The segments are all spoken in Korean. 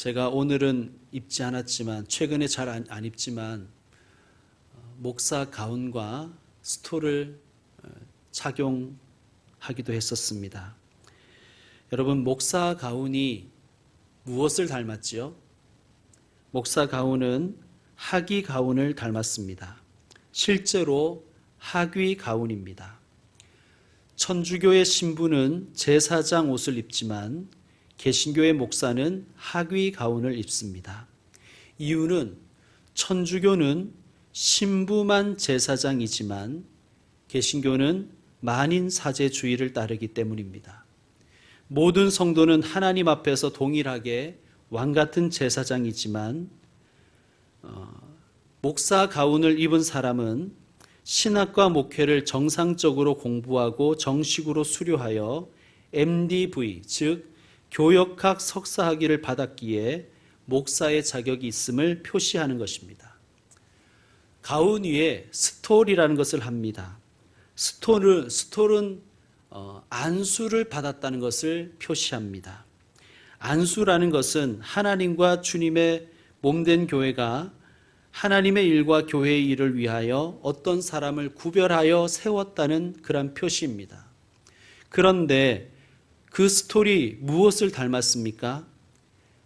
제가 오늘은 입지 않았지만 최근에 잘 안 입지만 어, 목사 가운과 스토를 어, 착용하기도 했었습니다. 여러분 목사 가운이 무엇을 닮았지요? 목사 가운은 하기 가운을 닮았습니다. 실제로 하귀 가운입니다. 천주교의 신부는 제사장 옷을 입지만 개신교의 목사는 하귀 가운을 입습니다. 이유는 천주교는 신부만 제사장이지만 개신교는 만인 사제주의를 따르기 때문입니다. 모든 성도는 하나님 앞에서 동일하게 왕 같은 제사장이지만 어, 목사 가운을 입은 사람은 신학과 목회를 정상적으로 공부하고 정식으로 수료하여 MDV 즉 교역학 석사학위를 받았기에 목사의 자격이 있음을 표시하는 것입니다. 가운 위에 스톨이라는 것을 합니다. 스톨은 스톨은 어, 안수를 받았다는 것을 표시합니다. 안수라는 것은 하나님과 주님의 몸된 교회가 하나님의 일과 교회의 일을 위하여 어떤 사람을 구별하여 세웠다는 그런 표시입니다. 그런데 그 스토리 무엇을 닮았습니까?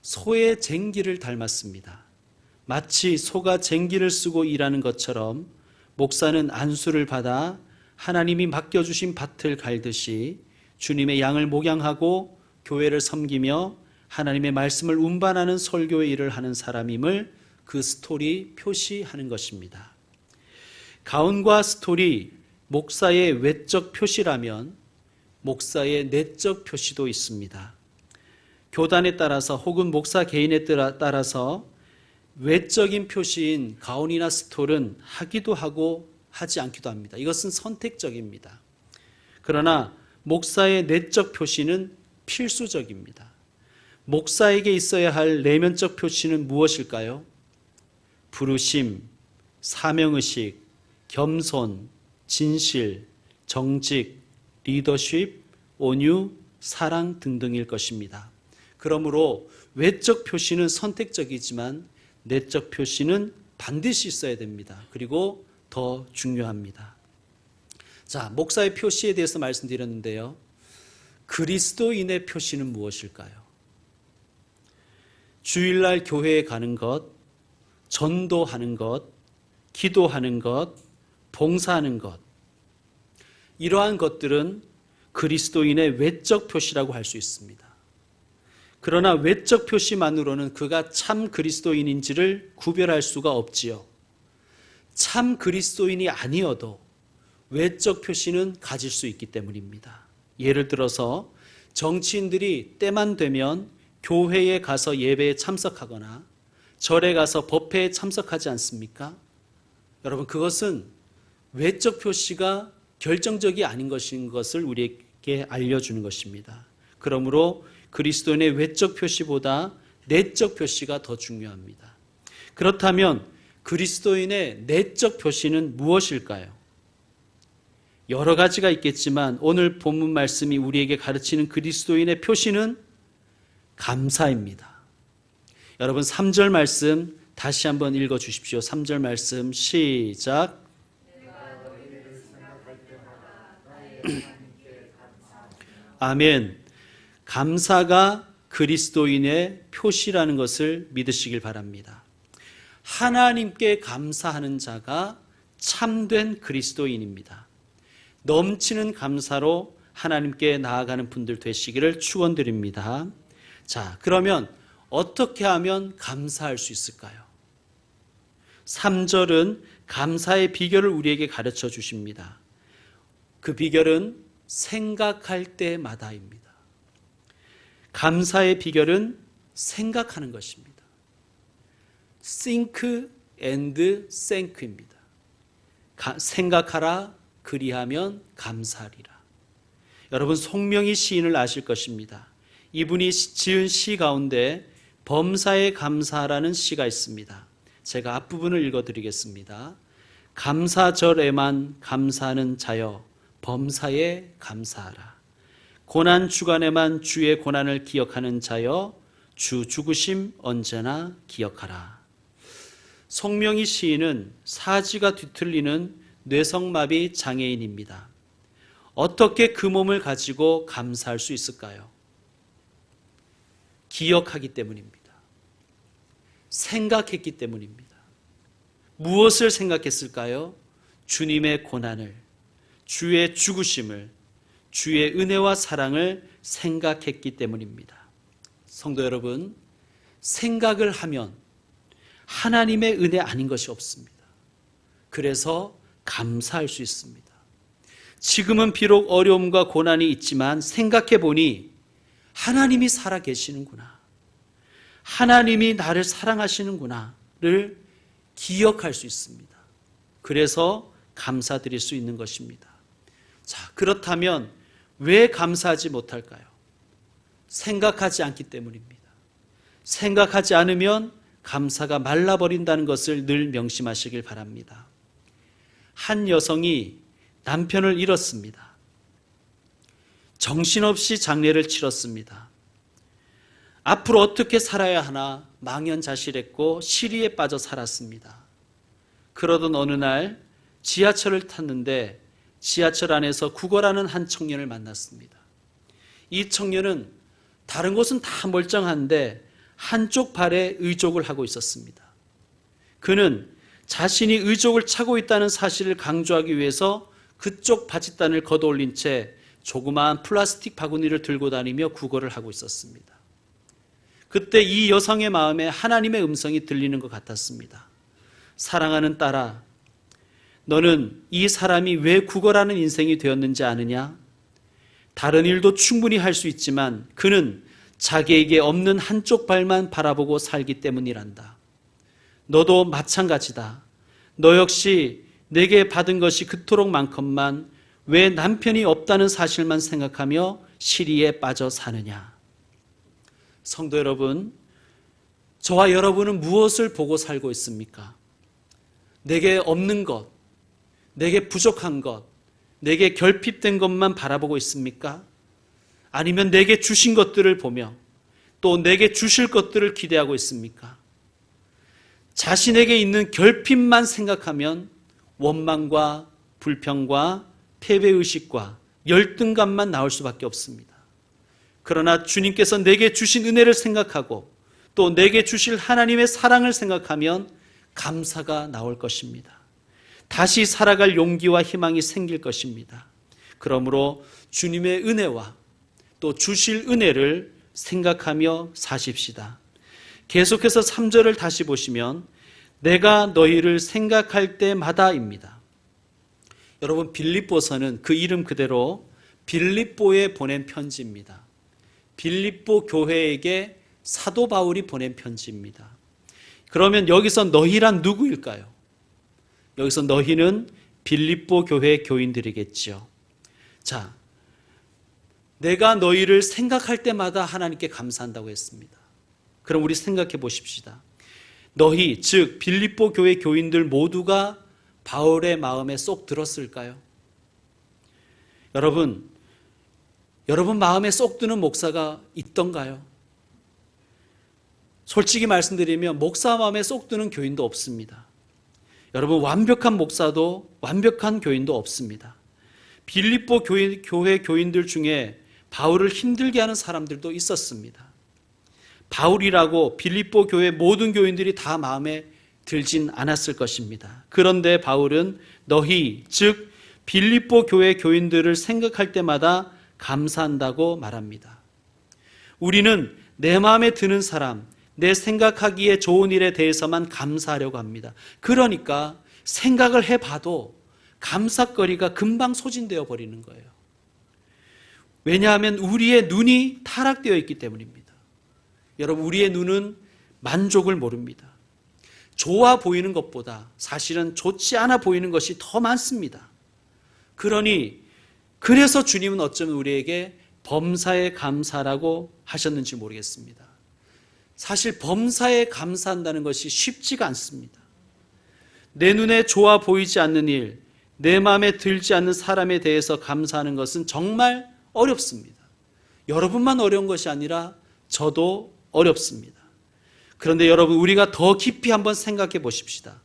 소의 쟁기를 닮았습니다. 마치 소가 쟁기를 쓰고 일하는 것처럼 목사는 안수를 받아 하나님이 맡겨주신 밭을 갈듯이 주님의 양을 목양하고 교회를 섬기며 하나님의 말씀을 운반하는 설교의 일을 하는 사람임을 그 스토리 표시하는 것입니다. 가운과 스토리 목사의 외적 표시라면 목사의 내적 표시도 있습니다. 교단에 따라서 혹은 목사 개인에 따라서 외적인 표시인 가운이나 스톨은 하기도 하고 하지 않기도 합니다. 이것은 선택적입니다. 그러나 목사의 내적 표시는 필수적입니다. 목사에게 있어야 할 내면적 표시는 무엇일까요? 부르심, 사명의식, 겸손, 진실, 정직, 리더십, 온유, 사랑 등등일 것입니다. 그러므로 외적 표시는 선택적이지만 내적 표시는 반드시 있어야 됩니다. 그리고 더 중요합니다. 자, 목사의 표시에 대해서 말씀드렸는데요. 그리스도인의 표시는 무엇일까요? 주일날 교회에 가는 것, 전도하는 것, 기도하는 것, 봉사하는 것. 이러한 것들은 그리스도인의 외적 표시라고 할 수 있습니다. 그러나 외적 표시만으로는 그가 참 그리스도인인지를 구별할 수가 없지요. 참 그리스도인이 아니어도 외적 표시는 가질 수 있기 때문입니다. 예를 들어서 정치인들이 때만 되면 교회에 가서 예배에 참석하거나 절에 가서 법회에 참석하지 않습니까? 여러분 그것은 외적 표시가 결정적이 아닌 것인 것을 우리 에게 알려주는 것입니다. 그러므로 그리스도인의 외적 표시보다 내적 표시가 더 중요합니다. 그렇다면 그리스도인의 내적 표시는 무엇일까요? 여러 가지가 있겠지만 오늘 본문 말씀이 우리에게 가르치는 그리스도인의 표시는 감사입니다. 여러분 3절 말씀 다시 한번 읽어 주십시오. 3절 말씀 시작. 아멘. 감사가 그리스도인의 표시라는 것을 믿으시길 바랍니다. 하나님께 감사하는 자가 참된 그리스도인입니다. 넘치는 감사로 하나님께 나아가는 분들 되시기를 축원드립니다. 자, 그러면 어떻게 하면 감사할 수 있을까요? 3절은 감사의 비결을 우리에게 가르쳐 주십니다. 그 비결은 생각할 때마다입니다. 감사의 비결은 생각하는 것입니다. think and thank입니다. 생각하라 그리하면 감사하리라. 여러분 송명희 시인을 아실 것입니다. 이분이 지은 시 가운데 범사에 감사라는 시가 있습니다. 제가 앞부분을 읽어드리겠습니다. 감사절에만 감사하는 자여 범사에 감사하라. 고난 주간에만 주의 고난을 기억하는 자여 주 죽으심 언제나 기억하라. 송명희 시인은 사지가 뒤틀리는 뇌성마비 장애인입니다. 어떻게 그 몸을 가지고 감사할 수 있을까요? 기억하기 때문입니다. 생각했기 때문입니다. 무엇을 생각했을까요? 주님의 고난을, 주의 죽으심을, 주의 은혜와 사랑을 생각했기 때문입니다. 성도 여러분, 생각을 하면 하나님의 은혜 아닌 것이 없습니다. 그래서 감사할 수 있습니다. 지금은 비록 어려움과 고난이 있지만 생각해 보니 하나님이 살아 계시는구나. 하나님이 나를 사랑하시는구나를 기억할 수 있습니다. 그래서 감사드릴 수 있는 것입니다. 자, 그렇다면 왜 감사하지 못할까요? 생각하지 않기 때문입니다. 생각하지 않으면 감사가 말라버린다는 것을 늘 명심하시길 바랍니다. 한 여성이 남편을 잃었습니다. 정신없이 장례를 치렀습니다. 앞으로 어떻게 살아야 하나 망연자실했고 시리에 빠져 살았습니다. 그러던 어느 날 지하철을 탔는데 지하철 안에서 구걸하는 한 청년을 만났습니다. 이 청년은 다른 곳은 다 멀쩡한데 한쪽 발에 의족을 하고 있었습니다. 그는 자신이 의족을 차고 있다는 사실을 강조하기 위해서 그쪽 바짓단을 걷어올린 채 조그마한 플라스틱 바구니를 들고 다니며 구걸을 하고 있었습니다. 그때 이 여성의 마음에 하나님의 음성이 들리는 것 같았습니다. 사랑하는 딸아, 너는 이 사람이 왜 구걸하는 인생이 되었는지 아느냐? 다른 일도 충분히 할 수 있지만 그는 자기에게 없는 한쪽 발만 바라보고 살기 때문이란다. 너도 마찬가지다. 너 역시 내게 받은 것이 그토록 많건만 왜 남편이 없다는 사실만 생각하며 시리에 빠져 사느냐. 성도 여러분, 저와 여러분은 무엇을 보고 살고 있습니까? 내게 없는 것, 내게 부족한 것, 내게 결핍된 것만 바라보고 있습니까? 아니면 내게 주신 것들을 보며 또 내게 주실 것들을 기대하고 있습니까? 자신에게 있는 결핍만 생각하면 원망과 불평과 패배의식과 열등감만 나올 수밖에 없습니다. 그러나 주님께서 내게 주신 은혜를 생각하고 또 내게 주실 하나님의 사랑을 생각하면 감사가 나올 것입니다. 다시 살아갈 용기와 희망이 생길 것입니다. 그러므로 주님의 은혜와 또 주실 은혜를 생각하며 사십시다. 계속해서 3절을 다시 보시면 내가 너희를 생각할 때마다입니다. 여러분 빌립보서는 그 이름 그대로 빌립보에 보낸 편지입니다. 빌립보 교회에게 사도 바울이 보낸 편지입니다. 그러면 여기서 너희란 누구일까요? 여기서 너희는 빌립보 교회 교인들이겠지요. 자, 내가 너희를 생각할 때마다 하나님께 감사한다고 했습니다. 그럼 우리 생각해 보십시다. 너희, 즉, 빌립보 교회 교인들 모두가 바울의 마음에 쏙 들었을까요? 여러분, 여러분 마음에 쏙 드는 목사가 있던가요? 솔직히 말씀드리면 목사 마음에 쏙 드는 교인도 없습니다. 여러분 완벽한 목사도 완벽한 교인도 없습니다. 빌립보 교회, 교회 교인들 중에 바울을 힘들게 하는 사람들도 있었습니다. 바울이라고 빌립보 교회 모든 교인들이 다 마음에 들진 않았을 것입니다. 그런데 바울은 너희 즉 빌립보 교회 교인들을 생각할 때마다 감사한다고 말합니다. 우리는 내 마음에 드는 사람, 내 생각하기에 좋은 일에 대해서만 감사하려고 합니다. 그러니까 생각을 해봐도 감사거리가 금방 소진되어 버리는 거예요. 왜냐하면 우리의 눈이 타락되어 있기 때문입니다. 여러분, 우리의 눈은 만족을 모릅니다. 좋아 보이는 것보다 사실은 좋지 않아 보이는 것이 더 많습니다. 그러니, 그래서 주님은 어쩌면 우리에게 범사에 감사라고 하셨는지 모르겠습니다. 사실 범사에 감사한다는 것이 쉽지가 않습니다. 내 눈에 좋아 보이지 않는 일, 내 마음에 들지 않는 사람에 대해서 감사하는 것은 정말 어렵습니다. 여러분만 어려운 것이 아니라 저도 어렵습니다. 그런데 여러분, 우리가 더 깊이 한번 생각해 보십시다.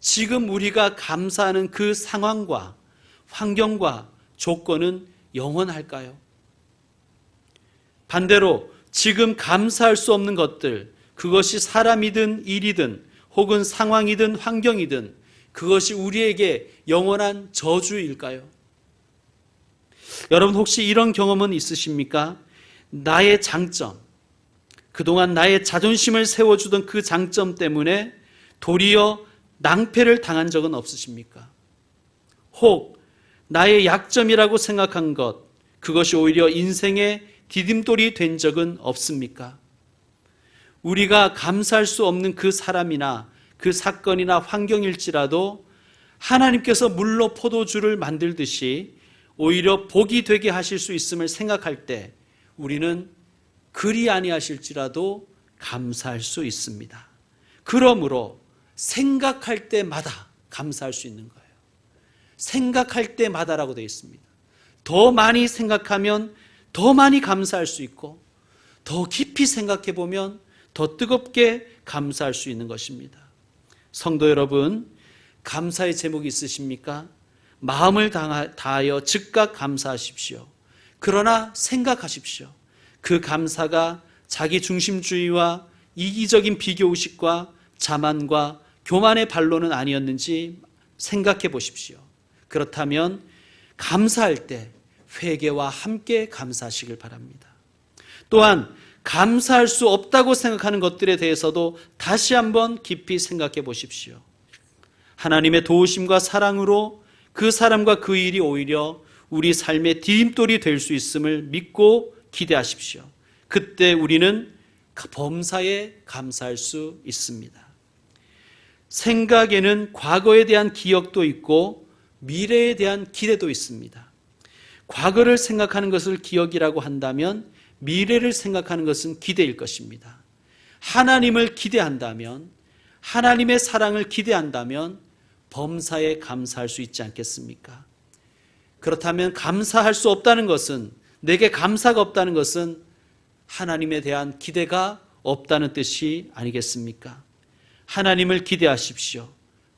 지금 우리가 감사하는 그 상황과 환경과 조건은 영원할까요? 반대로 지금 감사할 수 없는 것들, 그것이 사람이든 일이든 혹은 상황이든 환경이든 그것이 우리에게 영원한 저주일까요? 여러분 혹시 이런 경험은 있으십니까? 나의 장점, 그동안 나의 자존심을 세워주던 그 장점 때문에 도리어 낭패를 당한 적은 없으십니까? 혹 나의 약점이라고 생각한 것, 그것이 오히려 인생의 디딤돌이 된 적은 없습니까? 우리가 감사할 수 없는 그 사람이나 그 사건이나 환경일지라도 하나님께서 물로 포도주를 만들듯이 오히려 복이 되게 하실 수 있음을 생각할 때 우리는 그리 아니하실지라도 감사할 수 있습니다. 그러므로 생각할 때마다 감사할 수 있는 거예요. 생각할 때마다라고 되어 있습니다. 더 많이 생각하면 더 많이 감사할 수 있고 더 깊이 생각해 보면 더 뜨겁게 감사할 수 있는 것입니다. 성도 여러분, 감사의 제목이 있으십니까? 마음을 다하여 즉각 감사하십시오. 그러나 생각하십시오. 그 감사가 자기 중심주의와 이기적인 비교 의식과 자만과 교만의 반론은 아니었는지 생각해 보십시오. 그렇다면 감사할 때 회개와 함께 감사하시길 바랍니다. 또한 감사할 수 없다고 생각하는 것들에 대해서도 다시 한번 깊이 생각해 보십시오. 하나님의 도우심과 사랑으로 그 사람과 그 일이 오히려 우리 삶의 디딤돌이 될 수 있음을 믿고 기대하십시오. 그때 우리는 범사에 감사할 수 있습니다. 생각에는 과거에 대한 기억도 있고 미래에 대한 기대도 있습니다. 과거를 생각하는 것을 기억이라고 한다면 미래를 생각하는 것은 기대일 것입니다. 하나님을 기대한다면 하나님의 사랑을 기대한다면 범사에 감사할 수 있지 않겠습니까? 그렇다면 감사할 수 없다는 것은 내게 감사가 없다는 것은 하나님에 대한 기대가 없다는 뜻이 아니겠습니까? 하나님을 기대하십시오.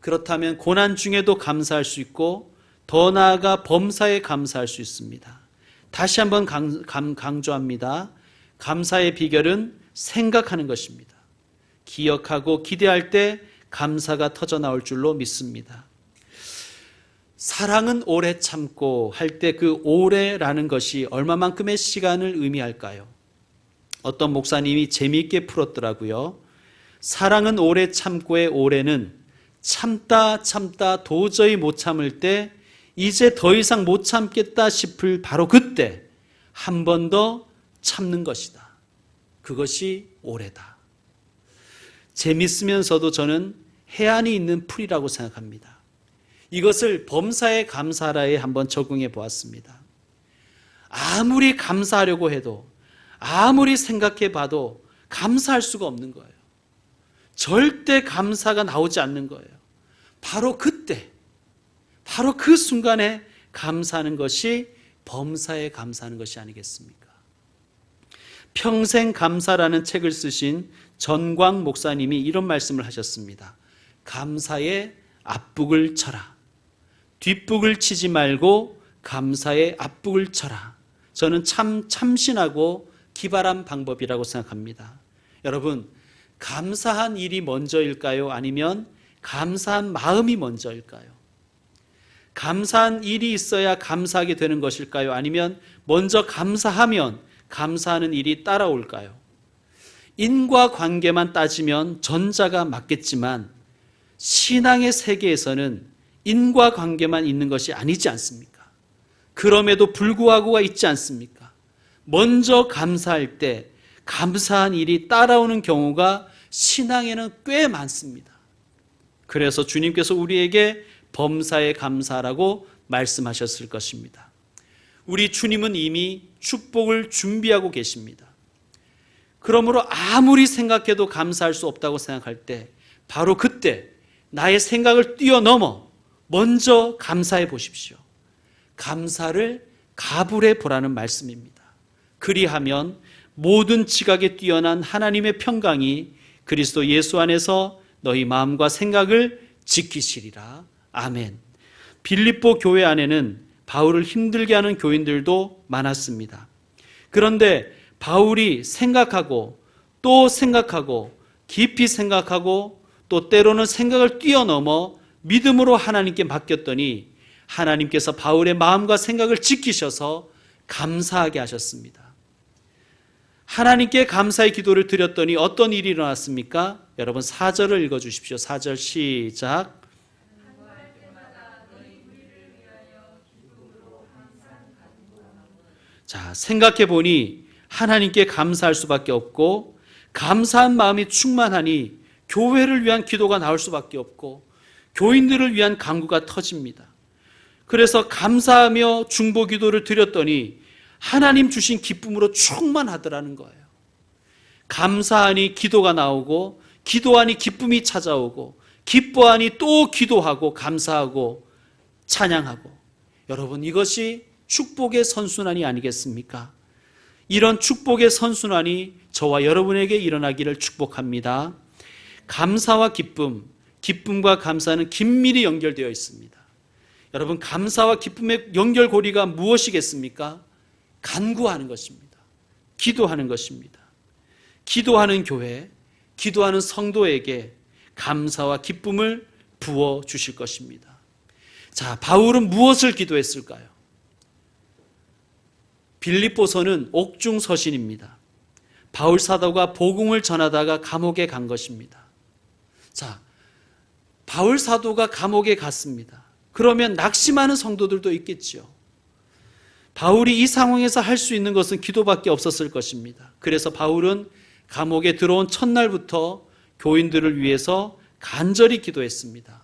그렇다면 고난 중에도 감사할 수 있고 더 나아가 범사에 감사할 수 있습니다. 다시 한번 강, 강, 강조합니다. 감사의 비결은 생각하는 것입니다. 기억하고 기대할 때 감사가 터져 나올 줄로 믿습니다. 사랑은 오래 참고 할 때 그 오래라는 것이 얼마만큼의 시간을 의미할까요? 어떤 목사님이 재미있게 풀었더라고요. 사랑은 오래 참고의 오래는 참다 참다 도저히 못 참을 때 이제 더 이상 못 참겠다 싶을 바로 그때 한 번 더 참는 것이다. 그것이 오래다. 재밌으면서도 저는 해안이 있는 풀이라고 생각합니다. 이것을 범사에 감사라에 한번 적용해 보았습니다. 아무리 감사하려고 해도 아무리 생각해 봐도 감사할 수가 없는 거예요. 절대 감사가 나오지 않는 거예요. 바로 그때, 바로 그 순간에 감사하는 것이 범사에 감사하는 것이 아니겠습니까? 평생 감사라는 책을 쓰신 전광 목사님이 이런 말씀을 하셨습니다. 감사의 앞북을 쳐라. 뒷북을 치지 말고 감사의 앞북을 쳐라. 저는 참 참신하고 기발한 방법이라고 생각합니다. 여러분, 감사한 일이 먼저일까요? 아니면 감사한 마음이 먼저일까요? 감사한 일이 있어야 감사하게 되는 것일까요? 아니면 먼저 감사하면 감사하는 일이 따라올까요? 인과 관계만 따지면 전자가 맞겠지만 신앙의 세계에서는 인과 관계만 있는 것이 아니지 않습니까? 그럼에도 불구하고가 있지 않습니까? 먼저 감사할 때 감사한 일이 따라오는 경우가 신앙에는 꽤 많습니다. 그래서 주님께서 우리에게 범사에 감사라고 말씀하셨을 것입니다. 우리 주님은 이미 축복을 준비하고 계십니다. 그러므로 아무리 생각해도 감사할 수 없다고 생각할 때 바로 그때 나의 생각을 뛰어넘어 먼저 감사해 보십시오. 감사를 가불해 보라는 말씀입니다. 그리하면 모든 지각에 뛰어난 하나님의 평강이 그리스도 예수 안에서 너희 마음과 생각을 지키시리라. 아멘. 빌립보 교회 안에는 바울을 힘들게 하는 교인들도 많았습니다. 그런데 바울이 생각하고 또 생각하고 깊이 생각하고 또 때로는 생각을 뛰어넘어 믿음으로 하나님께 맡겼더니 하나님께서 바울의 마음과 생각을 지키셔서 감사하게 하셨습니다. 하나님께 감사의 기도를 드렸더니 어떤 일이 일어났습니까? 여러분 4절을 읽어 주십시오. 4절 시작. 자, 생각해 보니 하나님께 감사할 수밖에 없고 감사한 마음이 충만하니 교회를 위한 기도가 나올 수밖에 없고 교인들을 위한 강구가 터집니다. 그래서 감사하며 중보 기도를 드렸더니 하나님 주신 기쁨으로 충만하더라는 거예요. 감사하니 기도가 나오고 기도하니 기쁨이 찾아오고 기뻐하니 또 기도하고 감사하고 찬양하고 여러분 이것이 축복의 선순환이 아니겠습니까? 이런 축복의 선순환이 저와 여러분에게 일어나기를 축복합니다. 감사와 기쁨, 기쁨과 감사는 긴밀히 연결되어 있습니다. 여러분, 감사와 기쁨의 연결고리가 무엇이겠습니까? 간구하는 것입니다. 기도하는 것입니다. 기도하는 교회, 기도하는 성도에게 감사와 기쁨을 부어 주실 것입니다. 자, 바울은 무엇을 기도했을까요? 빌립보서는 옥중 서신입니다. 바울 사도가 복음을 전하다가 감옥에 간 것입니다. 자, 바울 사도가 감옥에 갔습니다. 그러면 낙심하는 성도들도 있겠지요. 바울이 이 상황에서 할 수 있는 것은 기도밖에 없었을 것입니다. 그래서 바울은 감옥에 들어온 첫날부터 교인들을 위해서 간절히 기도했습니다.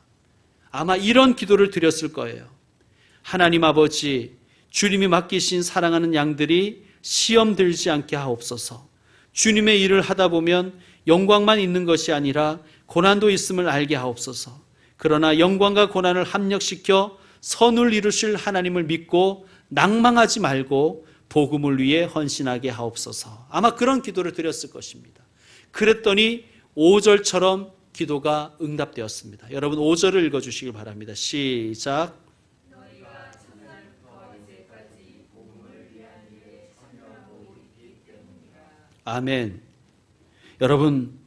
아마 이런 기도를 드렸을 거예요. 하나님 아버지, 주님이 맡기신 사랑하는 양들이 시험 들지 않게 하옵소서. 주님의 일을 하다 보면 영광만 있는 것이 아니라 고난도 있음을 알게 하옵소서. 그러나 영광과 고난을 합력시켜 선을 이루실 하나님을 믿고 낭망하지 말고 복음을 위해 헌신하게 하옵소서. 아마 그런 기도를 드렸을 것입니다. 그랬더니 5절처럼 기도가 응답되었습니다. 여러분 5절을 읽어 주시길 바랍니다. 시작. 아멘. 여러분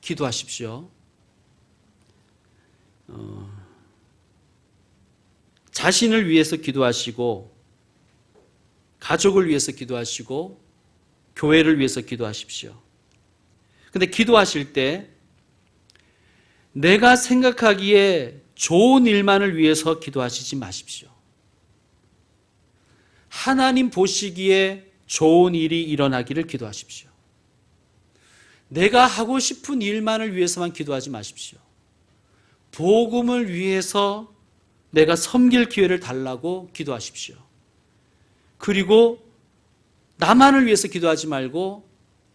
기도하십시오. 어, 자신을 위해서 기도하시고 가족을 위해서 기도하시고 교회를 위해서 기도하십시오. 근데 기도하실 때 내가 생각하기에 좋은 일만을 위해서 기도하시지 마십시오. 하나님 보시기에 좋은 일이 일어나기를 기도하십시오. 내가 하고 싶은 일만을 위해서만 기도하지 마십시오. 복음을 위해서 내가 섬길 기회를 달라고 기도하십시오. 그리고 나만을 위해서 기도하지 말고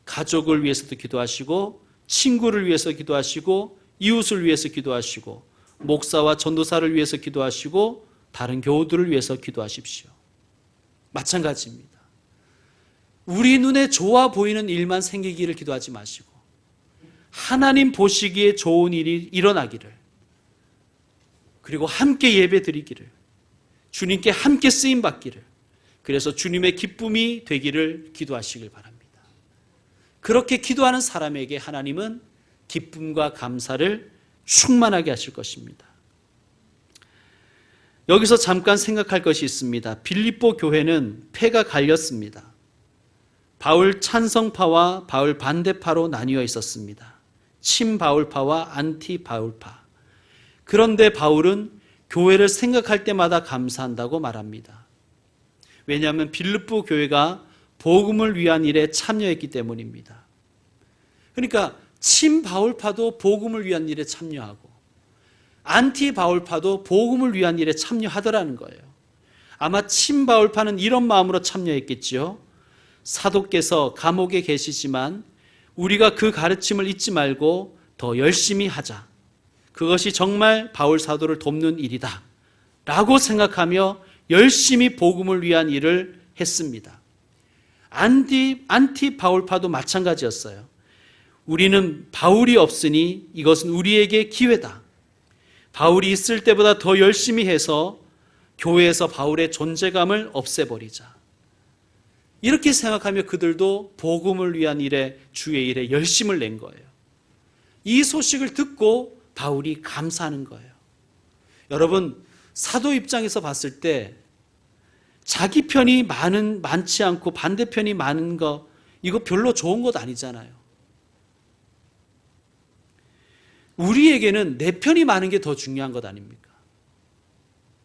가족을 위해서도 기도하시고 친구를 위해서 기도하시고 이웃을 위해서 기도하시고 목사와 전도사를 위해서 기도하시고 다른 교우들을 위해서 기도하십시오. 마찬가지입니다. 우리 눈에 좋아 보이는 일만 생기기를 기도하지 마시고 하나님 보시기에 좋은 일이 일어나기를 그리고 함께 예배 드리기를 주님께 함께 쓰임 받기를 그래서 주님의 기쁨이 되기를 기도하시길 바랍니다. 그렇게 기도하는 사람에게 하나님은 기쁨과 감사를 충만하게 하실 것입니다. 여기서 잠깐 생각할 것이 있습니다. 빌립보 교회는 폐가 갈렸습니다. 바울 찬성파와 바울 반대파로 나뉘어 있었습니다. 친바울파와 안티바울파. 그런데 바울은 교회를 생각할 때마다 감사한다고 말합니다. 왜냐하면 빌립보 교회가 복음을 위한 일에 참여했기 때문입니다. 그러니까 친바울파도 복음을 위한 일에 참여하고 안티 바울파도 복음을 위한 일에 참여하더라는 거예요. 아마 친 바울파는 이런 마음으로 참여했겠지요. 사도께서 감옥에 계시지만 우리가 그 가르침을 잊지 말고 더 열심히 하자. 그것이 정말 바울 사도를 돕는 일이다. 라고 생각하며 열심히 복음을 위한 일을 했습니다. 안티, 안티 바울파도 마찬가지였어요. 우리는 바울이 없으니 이것은 우리에게 기회다. 바울이 있을 때보다 더 열심히 해서 교회에서 바울의 존재감을 없애버리자. 이렇게 생각하며 그들도 복음을 위한 일에 주의 일에 열심을 낸 거예요. 이 소식을 듣고 바울이 감사하는 거예요. 여러분 사도 입장에서 봤을 때 자기 편이 많은 많지 않고 반대편이 많은 거 이거 별로 좋은 것 아니잖아요. 우리에게는 내 편이 많은 게 더 중요한 것 아닙니까?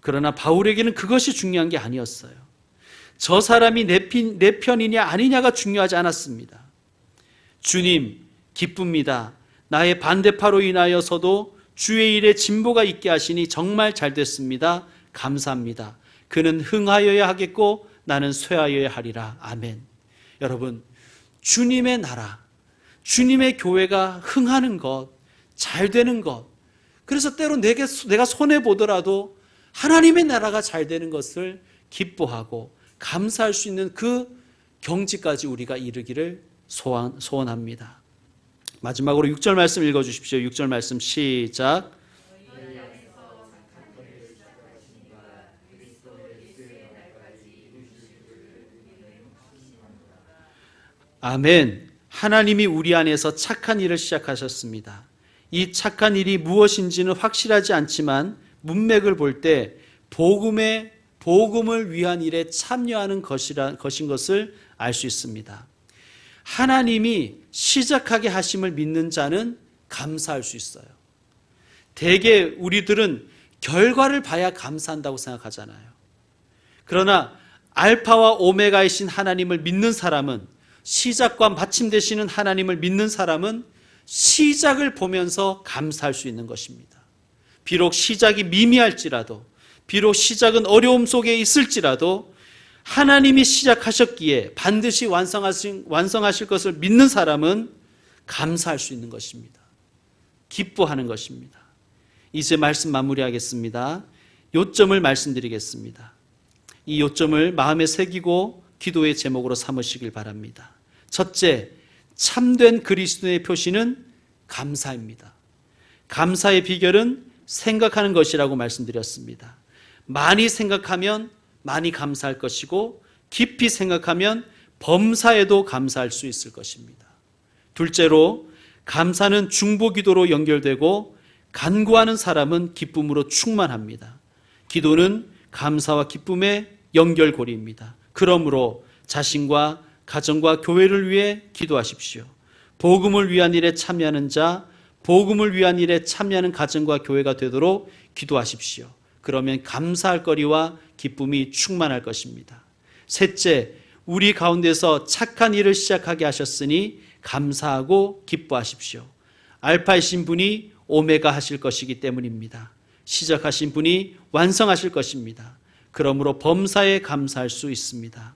그러나 바울에게는 그것이 중요한 게 아니었어요. 저 사람이 내, 편, 내 편이냐 아니냐가 중요하지 않았습니다. 주님, 기쁩니다. 나의 반대파로 인하여서도 주의 일에 진보가 있게 하시니 정말 잘 됐습니다. 감사합니다. 그는 흥하여야 하겠고 나는 쇠하여야 하리라. 아멘. 여러분, 주님의 나라, 주님의 교회가 흥하는 것, 잘 되는 것, 그래서 때로 내게, 내가 손해보더라도 하나님의 나라가 잘 되는 것을 기뻐하고 감사할 수 있는 그 경지까지 우리가 이르기를 소원, 소원합니다. 마지막으로 6절 말씀 읽어 주십시오. 6절 말씀 시작. 아멘. 하나님이 우리 안에서 착한 일을 시작하셨습니다. 이 착한 일이 무엇인지는 확실하지 않지만 문맥을 볼 때 복음의 복음을 위한 일에 참여하는 것이라, 것인 것을 알 수 있습니다. 하나님이 시작하게 하심을 믿는 자는 감사할 수 있어요. 대개 우리들은 결과를 봐야 감사한다고 생각하잖아요. 그러나 알파와 오메가이신 하나님을 믿는 사람은 시작과 마침 되시는 하나님을 믿는 사람은 시작을 보면서 감사할 수 있는 것입니다. 비록 시작이 미미할지라도, 비록 시작은 어려움 속에 있을지라도, 하나님이 시작하셨기에 반드시 완성하실, 완성하실 것을 믿는 사람은 감사할 수 있는 것입니다. 기뻐하는 것입니다. 이제 말씀 마무리하겠습니다. 요점을 말씀드리겠습니다. 이 요점을 마음에 새기고 기도의 제목으로 삼으시길 바랍니다. 첫째, 참된 그리스도의 표시는 감사입니다. 감사의 비결은 생각하는 것이라고 말씀드렸습니다. 많이 생각하면 많이 감사할 것이고 깊이 생각하면 범사에도 감사할 수 있을 것입니다. 둘째로 감사는 중보 기도로 연결되고 간구하는 사람은 기쁨으로 충만합니다. 기도는 감사와 기쁨의 연결고리입니다. 그러므로 자신과 가정과 교회를 위해 기도하십시오. 복음을 위한 일에 참여하는 자, 복음을 위한 일에 참여하는 가정과 교회가 되도록 기도하십시오. 그러면 감사할 거리와 기쁨이 충만할 것입니다. 셋째, 우리 가운데서 착한 일을 시작하게 하셨으니 감사하고 기뻐하십시오. 알파이신 분이 오메가 하실 것이기 때문입니다. 시작하신 분이 완성하실 것입니다. 그러므로 범사에 감사할 수 있습니다.